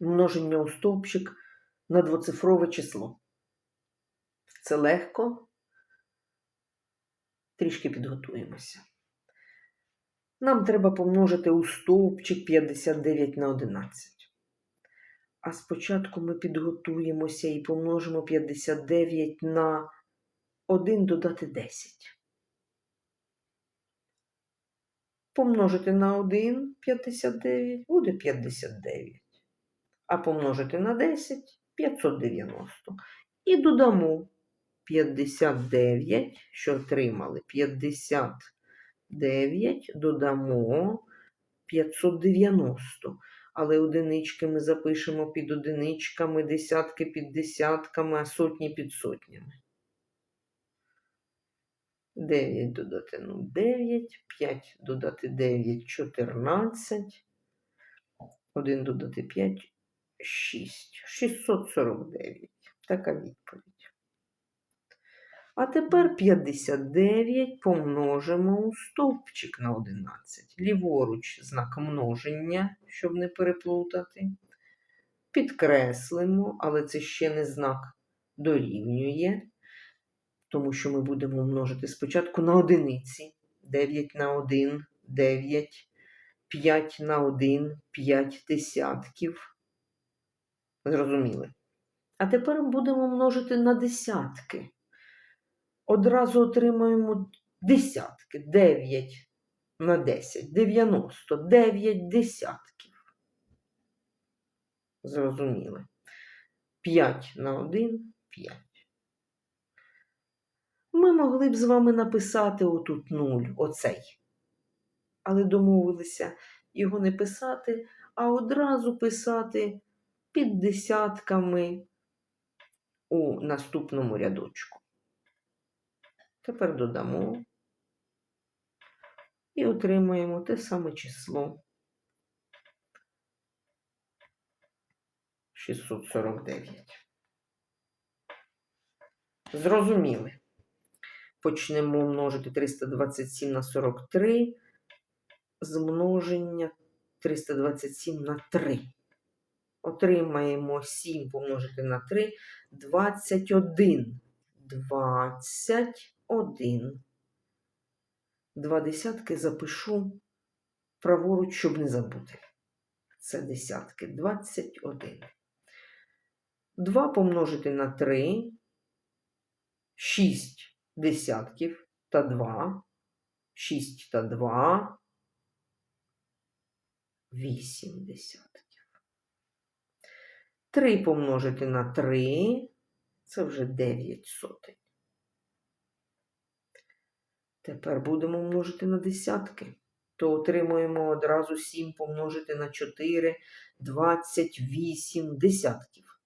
Множення у стовпчик на двоцифрове число. Це легко. Трішки підготуємося. Нам треба помножити у стовпчик 59 на 11. А спочатку ми підготуємося і помножимо 59 на 1 додати 10. Помножити на 1 59 буде 59. А помножити на 10 590. І додамо 59, що отримали 59, додамо 590. Але одинички ми запишемо під одиничками, десятки під десятками, а сотні під сотнями. 9 додати 0, 9, 5 додати 9, 14, 1 додати 5, 6. 649. Така відповідь. А тепер 59 помножимо у стовпчик на 11. Ліворуч знак множення, щоб не переплутати. Підкреслимо, але це ще не знак дорівнює, тому що ми будемо множити спочатку на одиниці. 9 на 1, 9, 5 на 1, 5 десятків. Зрозуміли? А тепер будемо множити на десятки. Одразу отримаємо десятки. 9 на 10, 90, 9 десятків. Зрозуміли. 5 на 1, 5. Могли б з вами написати отут 0, оцей. Але домовилися його не писати, а одразу писати під десятками у наступному рядочку. Тепер додамо і отримаємо те саме число 649. Зрозуміли. Почнемо множити 327 на 43, змноження 327 на 3. Отримаємо 7 помножити на 3, 21. 21. Два десятки запишу праворуч, щоб не забути. Це десятки. 21. 2 помножити на 3. 6 десятків та 2. 6 та 2. 8 десятків. 3 помножити на 3. Це вже 9 сотень. Тепер будемо множити на десятки. То отримуємо одразу 7 помножити на 4, 28 десятків.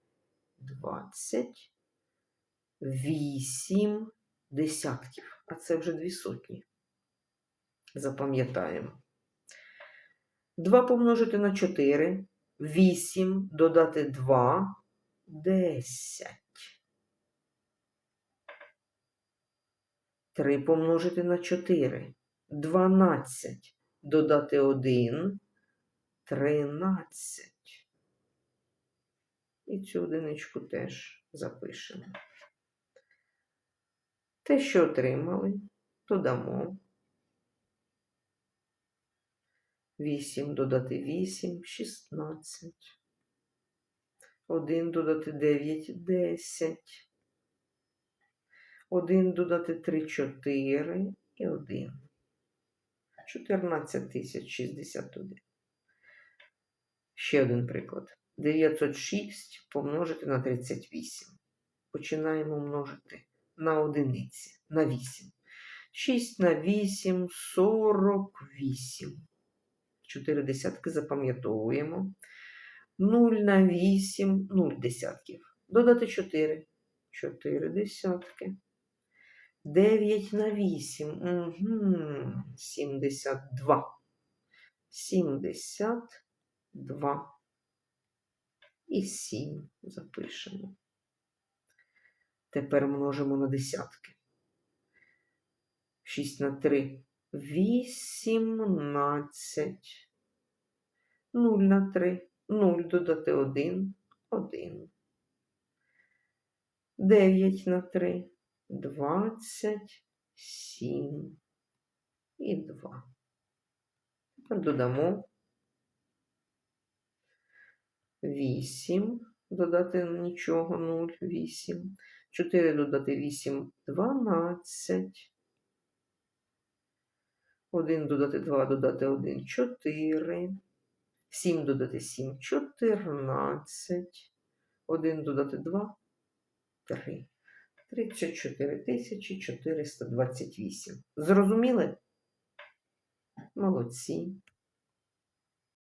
28 десятків. А це вже дві сотні. Запам'ятаємо. 2 помножити на 4, 8 додати 2, 10. 3 помножити на 4. 12. Додати 1. 13. І цю одиничку теж запишемо. Те, що отримали, додамо. 8 додати 8, 16. 1 додати 9, 10. 1 додати 3, 4 і 1. 14 тисяч 61. Ще один приклад. 906 помножити на 38. Починаємо множити на одиниці, на 8. 6 на 8 48. 4 десятки запам'ятовуємо. 0 на 8 0 десятків. Додати 4. 4 десятки. 9 на 8. Угу. 72. 72. І 7 запишемо. Тепер множимо на десятки. 6 на 3. 18. 0 на 3. 0 додати 1. 1. 9 на 3. 27. І 2. Тепер додамо 8. Додати нічого 0. 8. 4 додати 8. 12. 1 додати 2, додати 1, 4. 7 додати 7, 14. 1 додати 2, 3. 34 тисячі 428. Зрозуміли? Молодці.